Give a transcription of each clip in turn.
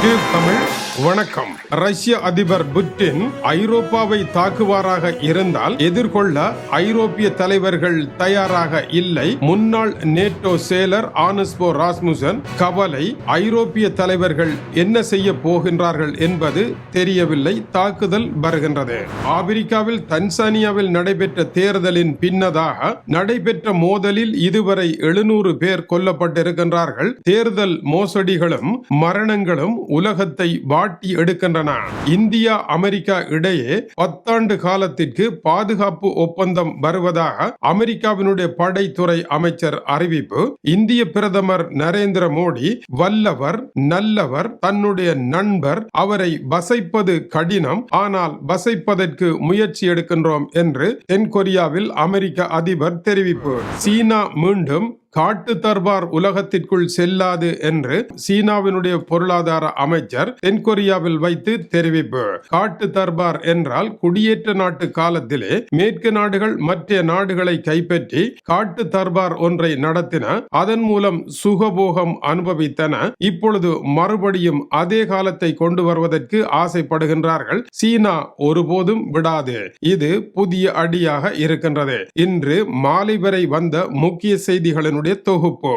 Tube Tamil வணக்கம். ரஷ்ய அதிபர் புட்டின் ஐரோப்பாவை தாக்குவாராக இருந்தால் எதிர்கொள்ள ஐரோப்பிய தலைவர்கள் தயாராக இல்லை. முன்னாள் நேட்டோ செயலர் ஆனஸ்போ ராஸ்முசன் கவலை ஐரோப்பிய தலைவர்கள் என்ன செய்ய போகின்றார்கள் என்பது தெரியவில்லை. தாக்குதல் வருகின்றது. ஆப்பிரிக்காவில் தன்சானியாவில் நடைபெற்ற தேர்தலின் பின்னதாக நடைபெற்ற மோதலில் இதுவரை எழுநூறு பேர் கொல்லப்பட்டிருக்கின்றார்கள். தேர்தல் மோசடிகளும் மரணங்களும் உலகத்தை வாட்டி எடுக்கின்றன. இந்தியா அமெரிக்கா இடையே பத்தாண்டு காலத்திற்கு பாதுகாப்பு ஒப்பந்தம் வருவதாக அமெரிக்காவினுடைய படைத்துறை அமைச்சர் அறிவிப்பு. இந்திய பிரதமர் நரேந்திர மோடி வல்லவர் நல்லவர் தன்னுடைய நண்பர் அவரை வசைப்பது கடினம் ஆனால் வசைப்பதற்கு முயற்சி எடுக்கின்றோம் என்று தென்கொரியாவில் அமெரிக்க அதிபர் தெரிவிப்பு. சீனா மீண்டும் காட்டு தர்பார் உலகத்திற்குள் செல்லாது என்று சீனாவினுடைய பொருளாதார அமைச்சர் தென்கொரியாவில் வைத்து தெரிவிப்பு. காட்டு தர்பார் என்றால் குடியேற்ற நாட்டு காலத்திலே மேற்கு நாடுகள் மற்ற நாடுகளை கைப்பற்றி காட்டு தர்பார் ஒன்றை நடத்தின அதன் மூலம் சுகபோகம் அனுபவித்தன. இப்பொழுது மறுபடியும் அதே காலத்தை கொண்டு வருவதற்கு ஆசைப்படுகின்றார்கள். சீனா ஒருபோதும் விடாது. இது புதிய அடியாக இருக்கின்றது. இன்று மாலை வரை வந்த முக்கிய செய்திகளின் செய்திகளினுடைய தொகுப்பு.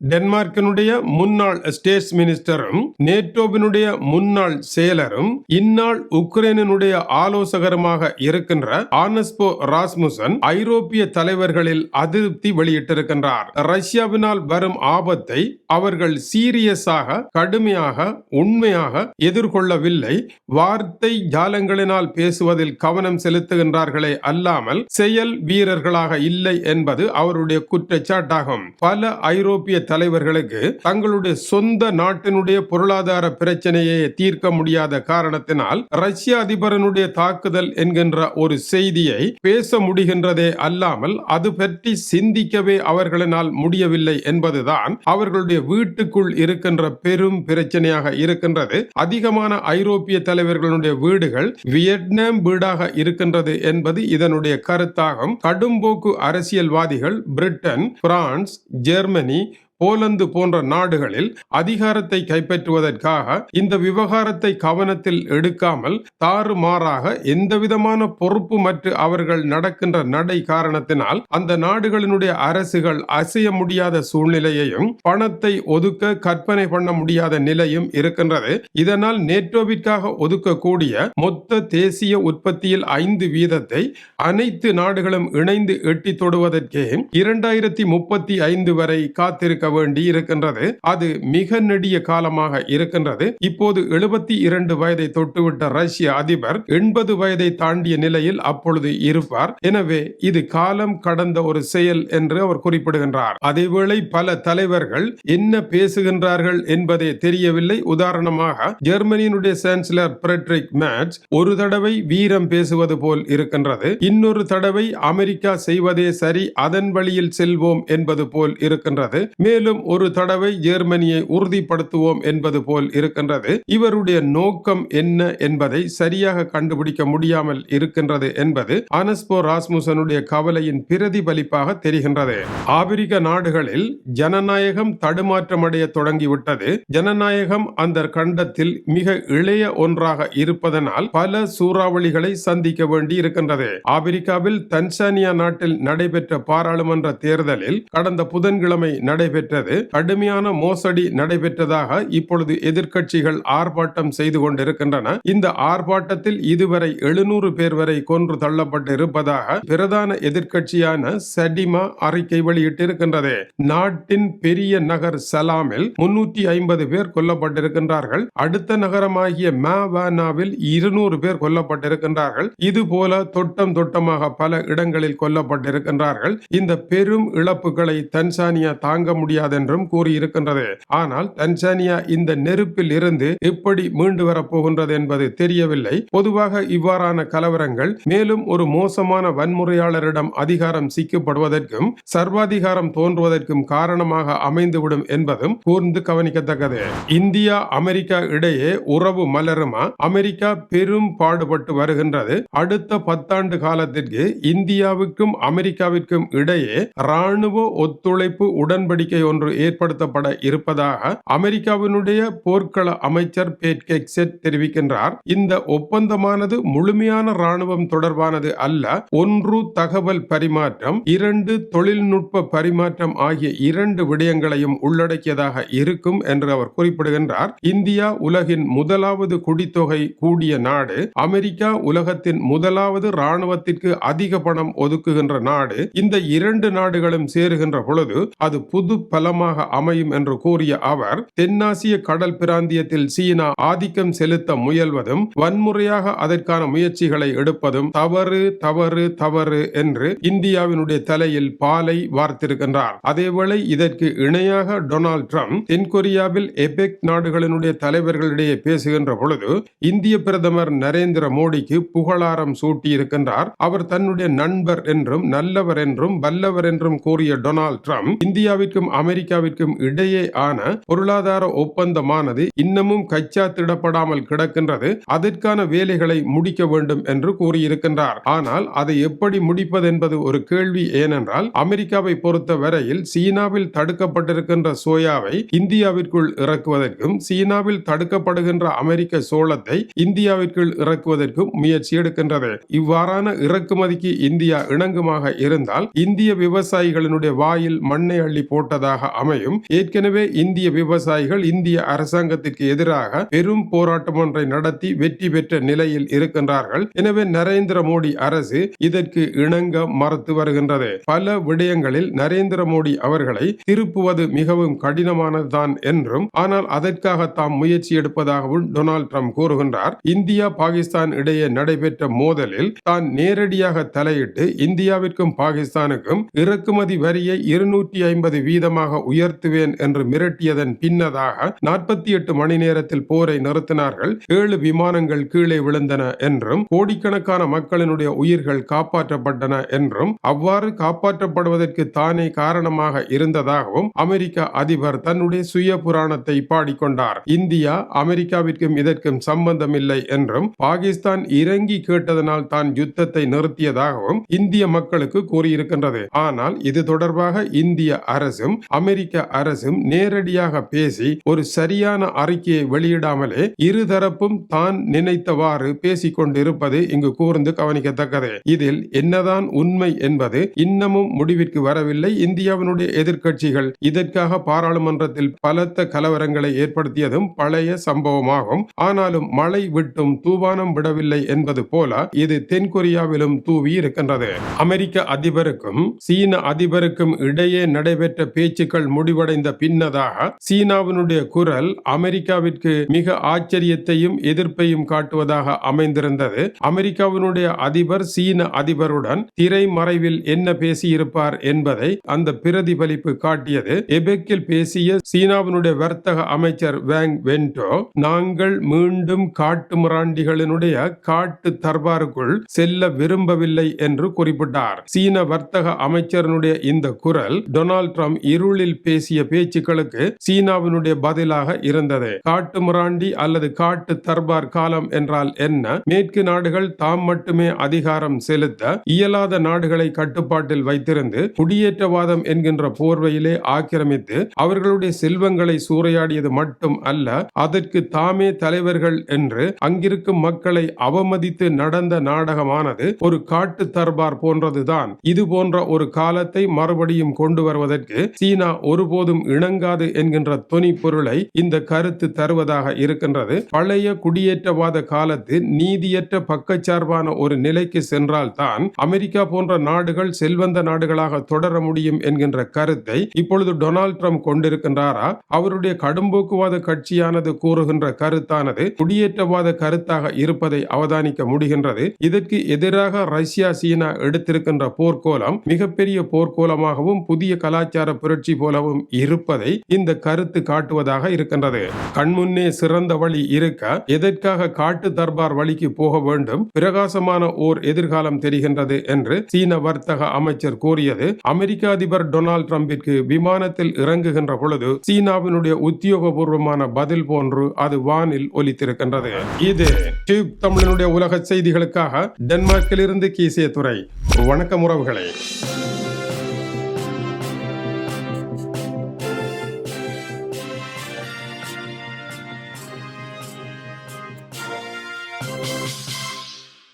டென்மார்க்கினுடைய முன்னாள் ஸ்டேட்ஸ் மினிஸ்டரும் நேட்டோவினுடைய முன்னாள் செயலரும் இந்நாள் உக்ரைனுடைய ஆலோசகருமாக இருக்கின்ற ஆனஸ்போ ராஸ்முசன் ஐரோப்பிய தலைவர்களில் அதிருப்தி வெளியிட்டிருக்கின்றார். ரஷ்யாவினால் வரும் ஆபத்தை அவர்கள் சீரியஸாக கடுமையாக உண்மையாக எதிர்கொள்ளவில்லை. வார்த்தை ஜாலங்களினால் பேசுவதில் கவனம் செலுத்துகின்றார்களே அல்லாமல் செயல் வீரர்களாக இல்லை என்பது அவருடைய குற்றச்சாட்டாகும். பல ஐரோப்பிய தலைவர்களுக்கு தங்களுடைய சொந்த நாட்டினுடைய பொருளாதார பிரச்சனையை தீர்க்க முடியாத காரணத்தினால் ரஷ்ய அதிபரனுடைய தாக்குதல் என்கின்ற ஒரு செய்தியை பேச முடிகின்றதே அல்லாமல் அது பற்றி சிந்திக்கவே அவர்களினால் முடியவில்லை என்பதுதான் அவர்களுடைய வீட்டுக்குள் இருக்கின்ற பெரும் பிரச்சனையாக இருக்கின்றது. அதிகமான ஐரோப்பிய தலைவர்களுடைய வீடுகள் வியட்நாம் வீடாக இருக்கின்றது என்பது இதனுடைய கருத்தாகும். கடும்போக்கு அரசியல்வாதிகள் பிரிட்டன் பிரான்ஸ் ஜெர்மனி போலந்து போன்ற நாடுகளில் அதிகாரத்தை கைப்பற்றுவதற்காக இந்த விவகாரத்தை கவனத்தில் எடுக்காமல் தாறுமாறாக எந்தவிதமான பொறுப்பு மற்ற அவர்கள் நடக்கின்ற நடை காரணத்தினால் அந்த நாடுகளினுடைய அரசுகள் அசைய முடியாத சூழ்நிலையையும் பணத்தை ஒதுக்க கற்பனை பண்ண முடியாத நிலையும் இருக்கின்றது. இதனால் நேட்டோவிற்காக ஒதுக்கக்கூடிய மொத்த தேசிய உற்பத்தியில் ஐந்து வீதத்தை அனைத்து நாடுகளும் இணைந்து எட்டி தொடுவதற்கே இரண்டாயிரத்தி முப்பத்தி ஐந்து வரை காத்திருக்க வேண்டி இருக்கின்றது அது மிக நெடிய காலமாக இருக்கின்றது. இப்போது எழுபத்தி இரண்டு வயதை தொட்டுவிட்ட ரஷ்ய அதிபர் எண்பது வயதை தாண்டிய நிலையில் அப்பொழுது இருப்பார். எனவே இது காலம் கடந்த ஒரு செயல் என்று அவர் குறிப்பிடுகின்றார். அதேவேளை பல தலைவர்கள் என்ன பேசுகின்றார்கள் என்பதே தெரியவில்லை. உதாரணமாக ஜெர்மனியினுடைய சான்சலர் பிரெட்ரிக் மேட்ச் ஒரு தடவை வீரம் பேசுவது போல் இருக்கின்றது. இன்னொரு தடவை அமெரிக்கா செய்வதே சரி அதன் வழியில் செல்வோம் என்பது போல் இருக்கின்றது. மேலும் ஒரு தடவை ஜெர்மனியை உறுதிப்படுத்துவோம் என்பது போல் இருக்கின்றது. இவருடைய நோக்கம் என்ன என்பதை சரியாக கண்டுபிடிக்க முடியாமல் இருக்கின்றது என்பது அனஸ்போ ராஸ்முசனுடைய கவலையின் பிரதிபலிப்பாக தெரிகின்றது. ஆப்பிரிக்க நாடுகளில் ஜனநாயகம் தடுமாற்றமடைய தொடங்கிவிட்டது. ஜனநாயகம் அந்த கண்டத்தில் மிக இளைய ஒன்றாக இருப்பதனால் பல சூறாவளிகளை சந்திக்க வேண்டி இருக்கின்றது. ஆப்பிரிக்காவில் தன்சானியா நாட்டில் நடைபெற்ற பாராளுமன்ற தேர்தலில் கடந்த புதன்கிழமை நடைபெற்ற நடைபெற்றது. கடுமையான மோசடி நடைபெற்றதாக இப்பொழுது எதிர்க்கட்சிகள் ஆர்ப்பாட்டம் செய்து கொண்டிருக்கின்றன. இந்த ஆர்ப்பாட்டத்தில் இதுவரை எழுநூறு பேர் வரை கொன்று தள்ளப்பட்டு இருப்பதாக பிரதான எதிர்க்கட்சியான சடிமா அறிக்கை வெளியிட்டிருக்கின்றது. நாட்டின் பெரிய நகர் சலாமில் முன்னூற்றி ஐம்பது பேர் கொல்லப்பட்டிருக்கின்றார்கள். அடுத்த நகரமாகிய மாவானாவில் இருநூறு பேர் கொல்லப்பட்டிருக்கின்றார்கள். இது போல தொட்டம் தொட்டமாக பல இடங்களில் கொல்லப்பட்டிருக்கின்றார்கள். இந்த பெரும் இழப்புகளை தன்சானியா தாங்க முடியாதென்றும் கூறியிருக்கின்றது. ஆனால் தன்சானியா இந்த நெருப்பில் இருந்து எப்படி மீண்டு வரப்போகின்றது என்பது தெரியவில்லை. பொதுவாக இவ்வாறான கலவரங்கள் மேலும் ஒரு மோசமான வன்முறையாளரிடம் அதிகாரம் சிக்கப்படுவதற்கும் சர்வாதிகாரம் தோன்றுவதற்கும் காரணமாக அமைந்துவிடும் என்பதும் கூர்ந்து கவனிக்கத்தக்கது. இந்தியா அமெரிக்கா இடையே உறவு மலருமா? அமெரிக்கா பெரும் பாடுபட்டு வருகின்றது. அடுத்த பத்தாண்டு காலத்திற்கு இந்தியாவுக்கும் அமெரிக்காவிற்கும் இடையே ராணுவ ஒத்துழைப்பு உடன்படிக்கை ஒன்று ஏற்படுத்தப்பட இருப்பதாக அமெரிக்காவினுடைய போர்க்கள அமைச்சர் பேட் கெக்செட் தெரிவிக்கின்றார். இந்த ஒப்பந்தமானது முழுமையான ராணுவம் தொடர்பானது அல்ல ஒன்று தகவல் பரிமாற்றம் இரண்டு தொழில்நுட்ப பரிமாற்றம் ஆகிய இரண்டு விடயங்களையும் உள்ளடக்கியதாக இருக்கும் என்று அவர் குறிப்பிடுகின்றார். இந்தியா உலகின் முதலாவது குடித்தொகை கூடிய நாடு அமெரிக்கா உலகத்தின் முதலாவது ராணுவத்திற்கு அதிக பணம் ஒதுக்குகின்ற நாடு. இந்த இரண்டு நாடுகளும் சேருகின்ற பொழுது அது புது பலமாக அமையும் என்று கூறிய அவர் தென்னாசிய கடல் பிராந்தியத்தில் சீனா ஆதிக்கம் செலுத்த முயல்வதும் வன்முறையாக அதற்கான முயற்சிகளை எடுப்பதும் தவறு தவறு தவறு என்று இந்தியாவினுடைய தலையில் பாலை வார்த்திருக்கின்றார். அதேவேளை இதற்கு இணையாக டொனால்ட் ட்ரம்ப் தென்கொரியாவில் எபெக் நாடுகளினுடைய தலைவர்களிடையே பேசுகின்ற பொழுது இந்திய பிரதமர் நரேந்திர மோடிக்கு புகழாரம் சூட்டியிருக்கின்றார். அவர் தன்னுடைய நண்பர் என்றும் நல்லவர் என்றும் வல்லவர் என்றும் கூறிய டொனால்ட் ட்ரம்ப் இந்தியாவிற்கும் அமெரிக்காவிற்கும் இடையே ஆன பொருளாதார ஒப்பந்தமானது இன்னமும் கச்சாத்திடப்படாமல் கிடக்கின்றது. அதற்கான வேலைகளை முடிக்க வேண்டும் என்று கூறியிருக்கின்றார். ஆனால் அதை எப்படி முடிப்பது என்பது ஒரு கேள்வி. ஏனென்றால் அமெரிக்காவை பொறுத்த வரையில் சீனாவில் தடுக்கப்பட்டிருக்கின்ற சோயாவை இந்தியாவிற்குள் இறக்குவதற்கும் சீனாவில் தடுக்கப்படுகின்ற அமெரிக்க சோளத்தை இந்தியாவிற்குள் இறக்குவதற்கும் முயற்சி எடுக்கின்றது. இவ்வாறான இறக்குமதிக்கு இந்தியா இணங்குமாக இருந்தால் இந்திய விவசாயிகளினுடைய வாயில் மண்ணை அள்ளி போட்டதாக அமையும். ஏற்கனவே இந்திய விவசாயிகள் இந்திய அரசாங்கத்திற்கு எதிராக பெரும் போராட்டம் ஒன்றை நடத்தி வெற்றி பெற்ற நிலையில் இருக்கின்றார்கள். எனவே நரேந்திர மோடி அரசு இதற்கு இணங்க மறுத்து வருகின்றது. பல விடயங்களில் நரேந்திர மோடி அவர்களை திருப்புவது மிகவும் கடினமானதுதான் என்றும் ஆனால் அதற்காக தாம் முயற்சி எடுப்பதாகவும் டொனால்ட் ட்ரம்ப் கூறுகின்றார். இந்தியா பாகிஸ்தான் இடையே நடைபெற்ற மோதலில் தான் நேரடியாக தலையிட்டு இந்தியாவிற்கும் பாகிஸ்தானுக்கும் இறக்குமதி வரியை இருநூற்றி ஐம்பது வீதமாக உயர்த்துவேன் என்று மிரட்டியதன் பின்னதாக நாற்பத்தி எட்டு மணி நேரத்தில் போரை நிறுத்தினார்கள். ஏழு விமானங்கள் கீழே விழுந்தன என்றும் கோடிக்கணக்கான மக்களினுடைய உயிர்கள் காப்பாற்றப்பட்டன என்றும் அவ்வாறு காப்பாற்றப்படுவதற்கு தானே காரணமாக இருந்ததாகவும் அமெரிக்க அதிபர் தன்னுடைய சுய புராணத்தை பாடிக்கொண்டார். இந்தியா அமெரிக்காவிற்கும் இதற்கும் சம்பந்தமில்லை என்றும் பாகிஸ்தான் இறங்கி கேட்டதனால் தான் யுத்தத்தை நிறுத்தியதாகவும் இந்திய மக்களுக்கு கூறியிருக்கின்றது. ஆனால் இது தொடர்பாக இந்திய அரசும் அமெரிக்க அரசும் நேரடியாக பேசி ஒரு சரியான அறிக்கையை வெளியிடாமலே இருதரப்பும் தான் நினைத்தவாறு பேசிக் கொண்டிருப்பது இங்கு கூர்ந்து கவனிக்கத்தக்கது. இதில் என்னதான் உண்மை என்பது இன்னமும் முடிவிற்கு வரவில்லை. இந்தியாவினுடைய எதிர்கட்சிகள் இதற்காக பாராளுமன்றத்தில் பலத்த கலவரங்களை ஏற்படுத்தியதும் பழைய சம்பவமாகும். ஆனாலும் மழை விட்டும் தூவானம் விடவில்லை என்பது போல இது தென்கொரியாவிலும் தூவி இருக்கின்றது. அமெரிக்க அதிபருக்கும் சீன அதிபருக்கும் இடையே நடைபெற்ற பேச்சு பேச்சுக்கள் முடிவடைந்த பின்னதாக சீனாவினுடைய குரல் அமெரிக்காவிற்கு மிக ஆச்சரியத்தையும் எதிர்ப்பையும் காட்டுவதாக அமைந்திருந்தது. அமெரிக்காவினுடைய அதிபர் சீன அதிபருடன் திரைமறைவில் என்ன பேசியிருப்பார் என்பதை அந்த பிரதிபலிப்பு காட்டியது. எபெக்கில் பேசிய சீனாவினுடைய வர்த்தக அமைச்சர் வேங் வென்டோ நாங்கள் மீண்டும் காட்டு முராண்டிகளினுடைய காட்டு தர்பாருக்குள் செல்ல விரும்பவில்லை என்று குறிப்பிட்டார். சீன வர்த்தக அமைச்சரனுடைய இந்த குரல் டொனால்ட் ட்ரம்ப் இரு இருளில் பேசிய பேச்சுக்களுக்கு சீனாவினுடைய பதிலாக இருந்தது. காட்டு முராண்டி அல்லது காட்டு தர்பார் காலம் என்றால் என்ன? மேற்கு நாடுகள் தாம் மட்டுமே அதிகாரம் செலுத்த இயலாத நாடுகளை கட்டுப்பாட்டில் வைத்திருந்து குடியேற்றவாதம் என்கின்ற போர்வையிலே ஆக்கிரமித்து அவர்களுடைய செல்வங்களை சூறையாடியது மட்டும் அல்ல அதற்கு தாமே தலைவர்கள் என்று அங்கிருக்கும் மக்களை அவமதித்து நடந்த நாடகமானது ஒரு காட்டு தர்பார் போன்றதுதான். இது போன்ற ஒரு காலத்தை மறுபடியும் கொண்டு வருவதற்கு சீன ஒருபோதும் இணங்காது என்கின்ற தொனி பொருளை இந்த கருத்து தருவதாக இருக்கின்றது. பழைய குடியேற்றவாத காலத்து நீதியற்ற பக்கச்சார்பான ஒரு நிலைக்கு சென்றால்தான் அமெரிக்கா போன்ற நாடுகள் செல்வந்த நாடுகளாக தொடர முடியும் என்கின்ற கருத்தை இப்பொழுது டொனால்ட் ட்ரம்ப் கொண்டிருக்கின்றாரா? அவருடைய கடும்போக்குவாத கட்சியானது கூறுகின்ற கருத்தானது குடியேற்றவாத கருத்தாக இருப்பதை அவதானிக்க முடிகின்றது. இதற்கு எதிராக ரஷ்யா சீனா எடுத்திருக்கின்ற போர்க்கோலம் மிகப்பெரிய போர்க்கோலமாகவும் புதிய கலாச்சார புரட்சி போலவும் இருப்பதை இந்த கருத்து காட்டுவதாக இருக்கின்றது. கண்முன்னே சிறந்த வழி இருக்க எதற்காக காட்டு தர்பார் வழிக்கு போக வேண்டும்? பிரகாசமான ஓர் எதிர்காலம் தெரிகின்றது என்று சீன வர்த்தக அமைச்சர் கூறியது. அமெரிக்க அதிபர் டொனால்ட் ட்ரம்பிற்கு விமானத்தில் இறங்குகின்ற பொழுது சீனாவினுடைய உத்தியோகபூர்வமான பதில் போன்று அது வானில் ஒலித்திருக்கின்றது. இது டியூப் தமிழனுடைய உலக செய்திகளுக்காக டென்மார்க்கிலிருந்து கீசிய துறை வணக்கம் உறவுகளை.